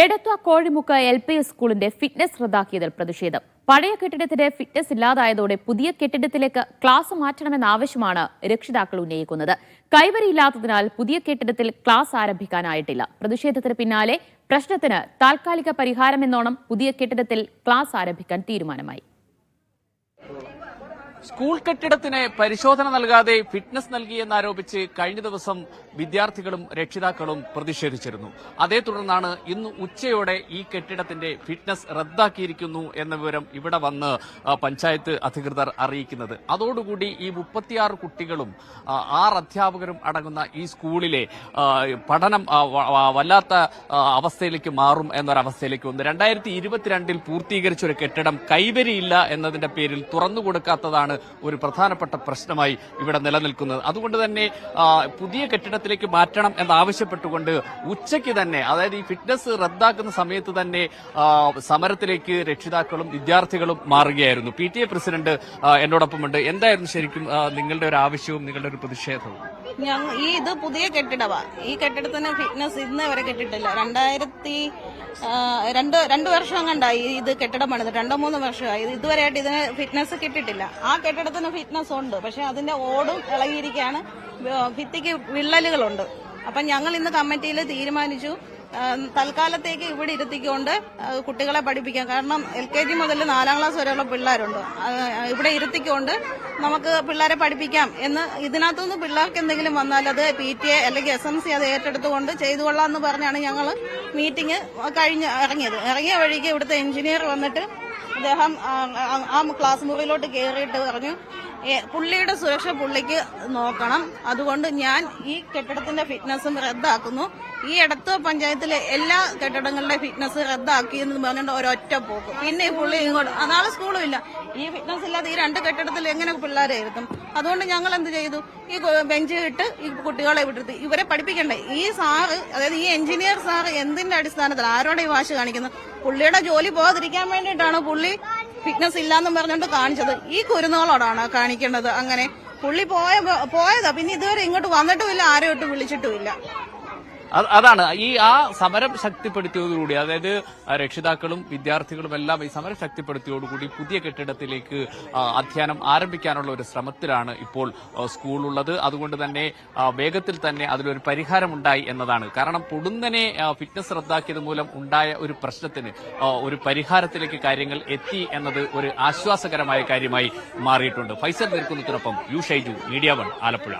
Edathua Kozhimukku L P സ്കൂളിന്റെ fitness റദ്ദാക്കിയതിൽ പ്രതിഷേധം. പഴയ കെട്ടിടത്തിന്റെ ഫിറ്റ്നസ് ഇല്ലാതായതോടെ പുതിയ കെട്ടിടത്തിലേക്ക് ക്ലാസ് മാറ്റണമെന്ന ആവശ്യമാണ് രക്ഷിതാക്കൾ ഉന്നയിക്കുന്നത്. കൈവരിയില്ലാത്തതിനാൽ പുതിയ കെട്ടിടത്തിൽ ക്ലാസ് ആരംഭിക്കാനായിട്ടില്ല. പ്രതിഷേധത്തിന് പിന്നാലെ പ്രശ്നത്തിന് താൽക്കാലിക പരിഹാരമെന്നോണം പുതിയ കെട്ടിടത്തിൽ ക്ലാസ് ആരംഭിക്കാൻ തീരുമാനമായി. സ്കൂൾ കെട്ടിടത്തിന് പരിശോധന നൽകാതെ ഫിറ്റ്നസ് നൽകിയെന്നാരോപിച്ച് കഴിഞ്ഞ ദിവസം വിദ്യാർത്ഥികളും രക്ഷിതാക്കളും പ്രതിഷേധിച്ചിരുന്നു. അതേ തുടർന്നാണ് ഇന്ന് ഉച്ചയോടെ ഈ കെട്ടിടത്തിന്റെ ഫിറ്റ്നസ് റദ്ദാക്കിയിരിക്കുന്നു എന്ന വിവരം ഇവിടെ വന്ന് പഞ്ചായത്ത് അധികൃതർ അറിയിക്കുന്നത്. അതോടുകൂടി ഈ മുപ്പത്തിയാറ് കുട്ടികളും ആറ് അധ്യാപകരും അടങ്ങുന്ന ഈ സ്കൂളിലെ പഠനം വല്ലാത്ത അവസ്ഥയിലേക്ക് മാറും എന്നൊരവസ്ഥയിലേക്ക് വന്നു. രണ്ടായിരത്തി ഇരുപത്തിരണ്ടിൽ പൂർത്തീകരിച്ച ഒരു കെട്ടിടം കൈവരിയില്ല എന്നതിന്റെ പേരിൽ തുറന്നു കൊടുക്കാത്തതാണ് ഒരു പ്രധാനപ്പെട്ട പ്രശ്നമായി ഇവിടെ നിലനിൽക്കുന്നത്. അതുകൊണ്ട് തന്നെ പുതിയ കെട്ടിടത്തിലേക്ക് മാറ്റണം എന്നാവശ്യപ്പെട്ടുകൊണ്ട് ഉച്ചയ്ക്ക് തന്നെ അതായത് ഈ ഫിറ്റ്നസ് റദ്ദാക്കുന്ന സമയത്ത് തന്നെ സമരത്തിലേക്ക് രക്ഷിതാക്കളും വിദ്യാർത്ഥികളും മാറുകയായിരുന്നു. പി ടി എ പ്രസിഡന്റ് എന്നോടൊപ്പമുണ്ട്. എന്തായിരുന്നു ശരിക്കും നിങ്ങളുടെ ഒരു ആവശ്യവും നിങ്ങളുടെ ഒരു പ്രതിഷേധവും? ഈ ഇത് പുതിയ കെട്ടിടമാണ് ഈ കെട്ടിടത്തിന് ഫിറ്റ്നസ് ഇന്ന് വരെ കെട്ടിട്ടില്ല രണ്ടായിരത്തി രണ്ട് രണ്ട് വർഷം കണ്ടായി ഇത് കെട്ടിടം പണിത്. രണ്ടോ മൂന്ന് വർഷമായി. ഇത് ഇതുവരെയായിട്ട് ഇതിന് ഫിറ്റ്നസ് കിട്ടിയിട്ടില്ല. ആ കെട്ടിടത്തിന് ഫിറ്റ്നസ് ഉണ്ട്. പക്ഷെ അതിന്റെ ഓടും ഇളകിയിരിക്കുകയാണ്. ഭിത്തിക്ക് വിള്ളലുകളുണ്ട്. അപ്പൊ ഞങ്ങൾ ഇന്ന് കമ്മിറ്റിയിൽ തീരുമാനിച്ചു. തൽക്കാലത്തേക്ക് ഇവിടെ ഇരുത്തിക്കൊണ്ട് കുട്ടികളെ പഠിപ്പിക്കാം. കാരണം എൽ കെ ജി മുതൽ നാലാം ക്ലാസ് വരെയുള്ള പിള്ളേരുണ്ട്. ഇവിടെ ഇരുത്തിക്കൊണ്ട് നമുക്ക് പിള്ളേരെ പഠിപ്പിക്കാം എന്ന് ഇതിനകത്തുനിന്ന് പിള്ളേർക്ക് എന്തെങ്കിലും വന്നാൽ അത് പി ടി എ അല്ലെങ്കിൽ എസ് എം സി അത് ഏറ്റെടുത്തുകൊണ്ട് ചെയ്തുകൊള്ളാം എന്ന് പറഞ്ഞാണ് ഞങ്ങൾ മീറ്റിംഗ് കഴിഞ്ഞ് ഇറങ്ങിയത്. ഇറങ്ങിയ വഴിക്ക് ഇവിടുത്തെ എഞ്ചിനീയർ വന്നിട്ട് അദ്ദേഹം ആ, ക്ലാസ് മുറിയിലോട്ട് കയറിയിട്ട് പറഞ്ഞു "ഏ, പുള്ളിയുടെ സുരക്ഷ പുള്ളിക്ക് നോക്കണം. അതുകൊണ്ട് ഞാൻ ഈ കെട്ടിടത്തിന്റെ ഫിറ്റ്നസും റദ്ദാക്കുന്നു. ഈ എടത്വ പഞ്ചായത്തിലെ എല്ലാ കെട്ടിടങ്ങളുടെ ഫിറ്റ്നസ് റദ്ദാക്കി എന്ന് പറഞ്ഞുകൊണ്ട് ഒരൊറ്റ പോക്ക്. പിന്നെ ഈ പുള്ളി ഇങ്ങോട്ട് നാളെ സ്കൂളും ഇല്ല. ഈ ഫിറ്റ്നസ് ഇല്ലാതെ ഈ രണ്ട് കെട്ടിടത്തിൽ എങ്ങനെ പിള്ളേരെ ഇരുത്തും? അതുകൊണ്ട് ഞങ്ങൾ എന്ത് ചെയ്തു? ഈ ബെഞ്ച് ഇട്ട് ഈ കുട്ടികളെ വിട്ടിരുത്തി. ഇവരെ പഠിപ്പിക്കണ്ടേ? ഈ സാറ് അതായത് ഈ എഞ്ചിനീയർ സാറ് എന്തിന്റെ അടിസ്ഥാനത്തിൽ ആരോടെ ഈ വാശി കാണിക്കുന്നത്? പുള്ളിയുടെ ജോലി പോകാതിരിക്കാൻ വേണ്ടിയിട്ടാണ് പുള്ളി ഫിറ്റ്നസ് ഇല്ലാന്നും പറഞ്ഞുകൊണ്ട് കാണിച്ചത്. ഈ കുരുന്നുകളോടാണ് കാണിക്കേണ്ടത്. അങ്ങനെ പുള്ളി പോയ പോയതാ. പിന്നെ ഇതുവരെ ഇങ്ങോട്ട് വന്നിട്ടുമില്ല ആരും ഇട്ട് വിളിച്ചിട്ടുമില്ല. അതാണ്. ഈ ആ സമരം ശക്തിപ്പെടുത്തിയതോടുകൂടി അതായത് രക്ഷിതാക്കളും വിദ്യാർത്ഥികളും എല്ലാം ഈ സമരം ശക്തിപ്പെടുത്തിയോടുകൂടി പുതിയ കെട്ടിടത്തിലേക്ക് അധ്യയനം ആരംഭിക്കാനുള്ള ഒരു ശ്രമത്തിലാണ് ഇപ്പോൾ സ്കൂളുള്ളത്. അതുകൊണ്ട് തന്നെ വേഗത്തിൽ തന്നെ അതിലൊരു പരിഹാരമുണ്ടായി എന്നതാണ്. കാരണം പൊടുന്നനെ ഫിറ്റ്നസ് റദ്ദാക്കിയത് മൂലം ഉണ്ടായ ഒരു പ്രശ്നത്തിന് ഒരു പരിഹാരത്തിലേക്ക് കാര്യങ്ങൾ എത്തി എന്നത് ഒരു ആശ്വാസകരമായ കാര്യമായി മാറിയിട്ടുണ്ട്. Faisal നിൽക്കുന്നതിനൊപ്പം U Shaiju media one Alappuzha.